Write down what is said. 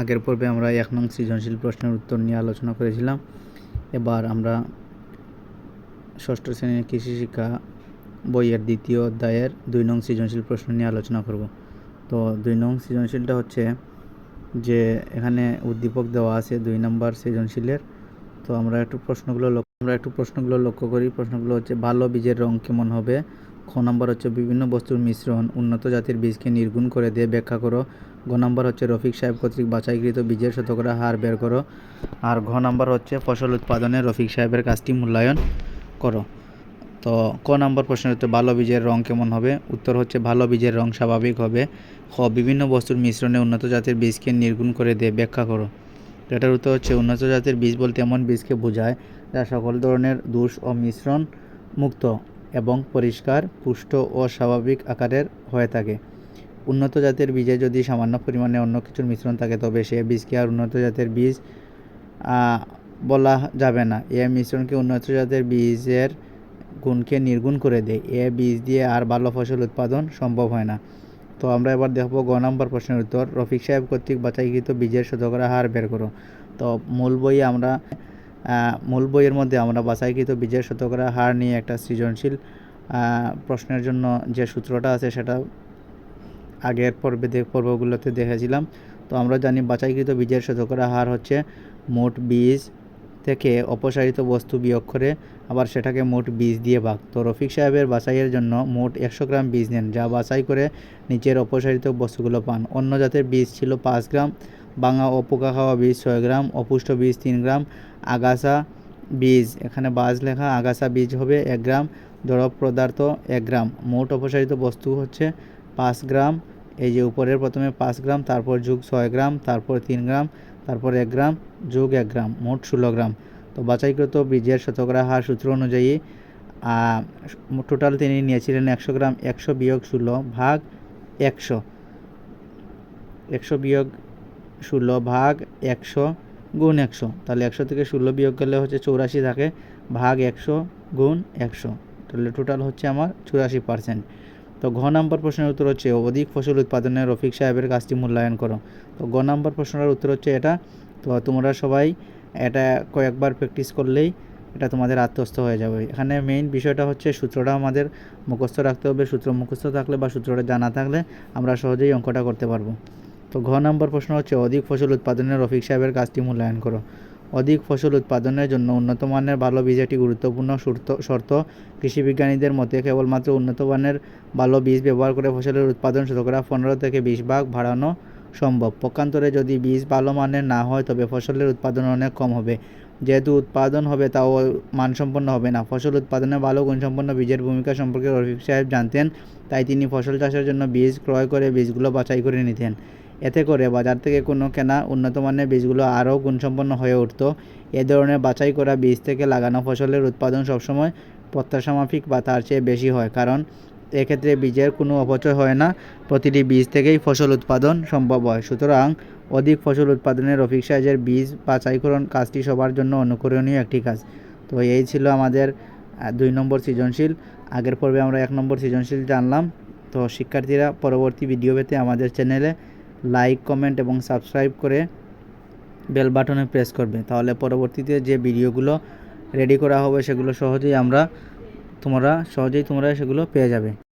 আগের পর্বে আমরা এক নং সৃজনশীল প্রশ্নের উত্তর নিয়ে আলোচনা করেছিলাম। এবার আমরা ষষ্ঠ শ্রেণির কৃষি শিক্ষা বইয়ের দ্বিতীয় অধ্যায়ের দুই নং সৃজনশীল প্রশ্ন নিয়ে আলোচনা করব। তো দুই নং সৃজনশীলটা হচ্ছে যে এখানে উদ্দীপক দেওয়া আছে দুই নম্বর সৃজনশীলের। তো আমরা একটু প্রশ্নগুলো আমরা একটু প্রশ্নগুলো লক্ষ্য করি। প্রশ্নগুলো হচ্ছে, ভালো বীজের রং কেমন হবে? খ নম্বর হচ্ছে বিভিন্ন বস্তুর মিশ্রণ উন্নত জাতের বীজকে নির্গুণ করে দিয়ে ব্যাখ্যা করো। গ নম্বর হচ্ছে রফিক সাহেব কর্তৃক বাছাইকৃত বীজের শতকরা হার বের করো। আর ঘ নম্বর হচ্ছে ফসল উৎপাদনে রফিক সাহেবের কাজটি মূল্যায়ন করো। তো ক নম্বর প্রশ্নের উত্তর, ভালো বীজের রং কেমন হবে? উত্তর হচ্ছে, ভালো বীজের রং স্বাভাবিক হবে। খ, বিভিন্ন বস্তুর মিশ্রণে উন্নত জাতের বীজকে নির্গুণ করে দিয়ে ব্যাখ্যা করো। এটার উত্তর হচ্ছে, উন্নত জাতের বীজ বলতে এমন বীজকে বোঝায় যা সকল ধরনের দোষ ও মিশ্রণ মুক্ত। এবং পরিষ্কার, পুষ্ট ও স্বাভাবিক আকারের হয়ে থাকে। উন্নত জাতের বীজে যদি সামান্য পরিমাণে অন্য কিছুর মিশ্রণ থাকে, তবে সে বীজকে আর উন্নত জাতের বীজ বলা যাবে না। এ মিশ্রণকে উন্নত জাতের বীজের গুণকে নির্গুণ করে দেয়। এ বীজ দিয়ে আর ভালো ফসল উৎপাদন সম্ভব হয় না। তো আমরা এবার দেখব গ নম্বর প্রশ্নের উত্তর। রফিক সাহেব কর্তৃক বাছাইকৃত বীজের শতকরা হার বের করো। তো মূল বইয়ে আমরা মূল বইয়ের মধ্যে আমরা বাছাইকৃত বীজের শতকরা হার নিয়ে একটা সৃজনশীল প্রশ্নের জন্য যে সূত্রটা আছে সেটা আগের পর্বে পর্বগুলোতে দেখেছিলাম। তো আমরা জানি বাছাইকৃত বীজের শতকরা হার হচ্ছে মোট বীজ থেকে অপসারিত বস্তু বিয়োগ করে আবার সেটাকে মোট বীজ দিয়ে ভাগ। তো রফিক সাহেবের বাছাইয়ের জন্য মোট একশো গ্রাম বীজ নেন, যা বাছাই করে নিচের অপসারিত বস্তুগুলো পান। অন্য জাতের বীজ ছিল পাঁচ গ্রাম বাঙা ও পোকা খাওয়া বীজ ছয় গ্রাম, অপুষ্ট বীজ তিন গ্রাম, আগাছা বীজ। এখানে বাজ লেখা, আগাছা বীজ হবে এক গ্রাম, দ্রব পদার্থ এক গ্রাম। মোট অপসারিত বস্তু হচ্ছে পাঁচ গ্রাম, এই যে উপরের প্রথমে পাঁচ গ্রাম, তারপর যুগ ছয় গ্রাম, তারপর তিন গ্রাম, তারপর এক গ্রাম, যোগ এক গ্রাম, মোট ষোলো গ্রাম। তো বাছাইকৃত বীজের শতকরা হার সূত্র অনুযায়ী টোটাল তিনি নিয়েছিলেন একশো গ্রাম, একশো বিয়োগ ষোলো ভাগ একশো। একশো বিয়োগ ষোলো ভাগ একশো গুণ একশো। তাহলে একশো থেকে ষোলো বিয়োগ করলে হচ্ছে চৌরাশি থাকে। ভাগ একশো গুণ একশো। তাহলে টোটাল হচ্ছে আমার চুরাশি পার্সেন্ট তো ঘ নম্বর প্রশ্নের উত্তর হচ্ছে, অধিক ফসল উৎপাদনে রফিক সাহেবের কাজটি মূল্যায়ন করো। তো গ নম্বর প্রশ্নের উত্তর হচ্ছে এটা। তো তোমরা সবাই এটা কয়েকবার প্র্যাকটিস করলেই এটা তোমাদের আত্মস্থ হয়ে যাবে। এখানে মেইন বিষয়টা হচ্ছে সূত্রটা আমাদের মুখস্থ রাখতে হবে। সূত্র মুখস্থ থাকলে বা সূত্রটা জানা থাকলে আমরা সহজেই অঙ্কটা করতে পারব। তো ঘ নম্বর প্রশ্ন হচ্ছে, অধিক ফসল উৎপাদনে রফিক সাহেবের কাজটি মূল্যায়ন করো। অধিক ফসল উৎপাদনের জন্য উন্নত মানের ভালো বীজ একটি গুরুত্বপূর্ণ শর্ত কৃষিবিজ্ঞানীদের মতে কেবলমাত্র উন্নত মানের ভালো বীজ ব্যবহার করে ফসলের উৎপাদন শতকরা পনেরো থেকে বিশ ভাগ বাড়ানো সম্ভব। পক্ষান্তরে যদি বীজ ভালো মানের না হয়, তবে ফসলের উৎপাদন অনেক কম হবে। যেহেতু উৎপাদন হবে, তাও মানসম্পন্ন হবে না। ফসল উৎপাদনে ভালো গুণসম্পন্ন বীজের ভূমিকা সম্পর্কে রফিক সাহেব জানতেন, তাই তিনি ফসল চাষের জন্য বীজ ক্রয় করে বীজগুলো বাছাই করে নিতেন। এতে করে বাজার থেকে কোনো কেনা উন্নত মানের বীজগুলো আরও গুণসম্পন্ন হয়ে উঠত। এ ধরনের বাছাই করা বীজ থেকে লাগানো ফসলের উৎপাদন সবসময় প্রত্যাশামাফিক বা তার চেয়ে বেশি হয়, কারণ এক্ষেত্রে বীজের কোনো অপচয় হয় না। প্রতিটি বীজ থেকেই ফসল উৎপাদন সম্ভব হয়। সুতরাং অধিক ফসল উৎপাদনে রফিক সাইজের বীজ বাছাইকরণ কাজটি সবার জন্য অনুকরণীয় একটি কাজ। তো এই ছিল আমাদের দুই নম্বর সৃজনশীল। আগের পর্বে আমরা এক নম্বর সৃজনশীল জানলাম। তো শিক্ষার্থীরা পরবর্তী ভিডিও পেতে আমাদের চ্যানেলে লাইক কমেন্ট এবং সাবস্ক্রাইব করে বেল বাটনে প্রেস করবে। তাহলে পরবর্তীতে যে ভিডিওগুলো রেডি করা হবে, সেগুলো সহজেই আমরা, তোমরা, সহজেই তোমরা সেগুলো পেয়ে যাবে।